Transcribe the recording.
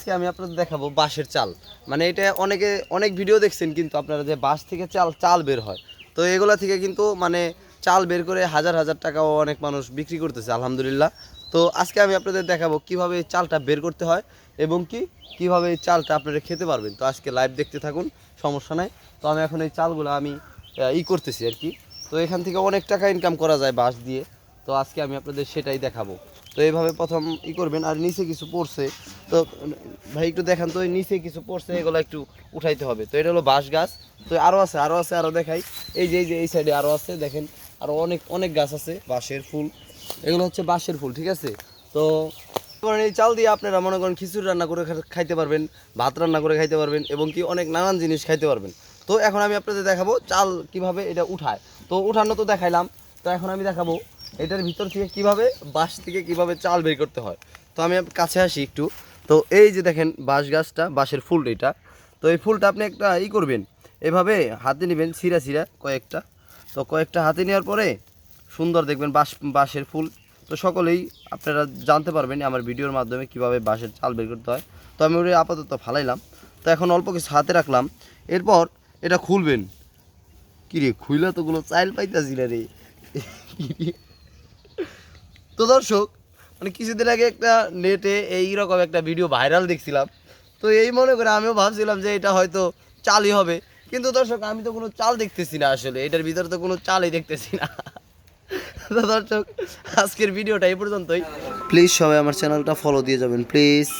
আজকে আমি আপনাদের দেখাবো বাঁশের চাল। মানে এটা অনেকে, অনেক ভিডিও দেখছেন কিন্তু আপনারা যে বাঁশ থেকে চাল চাল বের হয়। তো এগুলা থেকে কিন্তু মানে চাল বের করে হাজার হাজার টাকাও অনেক মানুষ বিক্রি করতেছে, আলহামদুলিল্লাহ। তো আজকে আমি আপনাদের দেখাবো কীভাবে চালটা বের করতে হয় এবং কি কীভাবে এই চালটা আপনারা খেতে পারবেন। তো আজকে লাইভ দেখতে থাকুন, সমস্যা নাই। তো আমি এখন এই চালগুলো আমি ই করতেছি আর কি। তো এখান থেকে অনেক টাকা ইনকাম করা যায় বাঁশ দিয়ে। তো আজকে আমি আপনাদের সেটাই দেখাবো। তো এইভাবে প্রথম ই করবেন আর নিচে কিছু পড়ছে। তো ভাই একটু দেখান তো নিচে কিছু পড়ছে, এগুলো একটু উঠাইতে হবে। তো এটা হলো বাঁশ গাছ। তো আরও আছে আরও আছে আরও দেখাই। এই যে এই যে, এই সাইডে আরও আছে, দেখেন। আরও অনেক অনেক গাছ আছে, বাঁশের ফুল। এগুলো হচ্ছে বাঁশের ফুল, ঠিক আছে? তো করেন এই চাল দিয়ে আপনারা মনে করেন খিচুড়ি রান্না করে খাইতে পারবেন, ভাত রান্না করে খাইতে পারবেন, এবং কি অনেক নানান জিনিস খাইতে পারবেন। তো এখন আমি আপনাদের দেখাবো চাল কীভাবে এটা উঠায়। তো উঠানো তো দেখাইলাম। তো এখন আমি দেখাবো এটার ভিতর থেকে কীভাবে বাঁশ থেকে কীভাবে চাল বের করতে হয়? তো আমি কাছে আসি একটু। তো এই যে দেখেন বাঁশ গাছটা, বাঁশের ফুল এটা। তো এই ফুলটা আপনি একটা ই করবেন। এভাবে হাতে নেবেন, ছিঁড়া ছিঁড়া কয়েকটা। তো কয়েকটা হাতে নেওয়ার পরে সুন্দর দেখবেন বাঁশ, বাঁশের ফুল। তো সকলেই আপনারা জানতে পারবেন আমার ভিডিওর মাধ্যমে কীভাবে বাঁশের চাল বের করতে হয়। তো আমি ওটা আপাতত ফালাইলাম। তো এখন অল্প কিছু হাতে রাখলাম। এরপর এটা খুলবেন। কি রে খুইলা তো কোনো চাইল পাইতাছি না রে? তো দর্শক মানে কিছুদিন আগে একটা নেটে এইরকম একটা ভিডিও ভাইরাল দেখছিলাম। তো এই মনে করে আমিও ভাবছিলাম যে এটা হয়তো চালই হবে। কিন্তু দর্শক, আমি তো কোনো চাল দেখতেছি না আসলে। এটার ভিতরে তো কোনো চালই দেখতেছি না। তো দর্শক, আজকের ভিডিওটা এই পর্যন্তই। প্লিজ সবাই আমার চ্যানেলটা ফলো দিয়ে যাবেন প্লিজ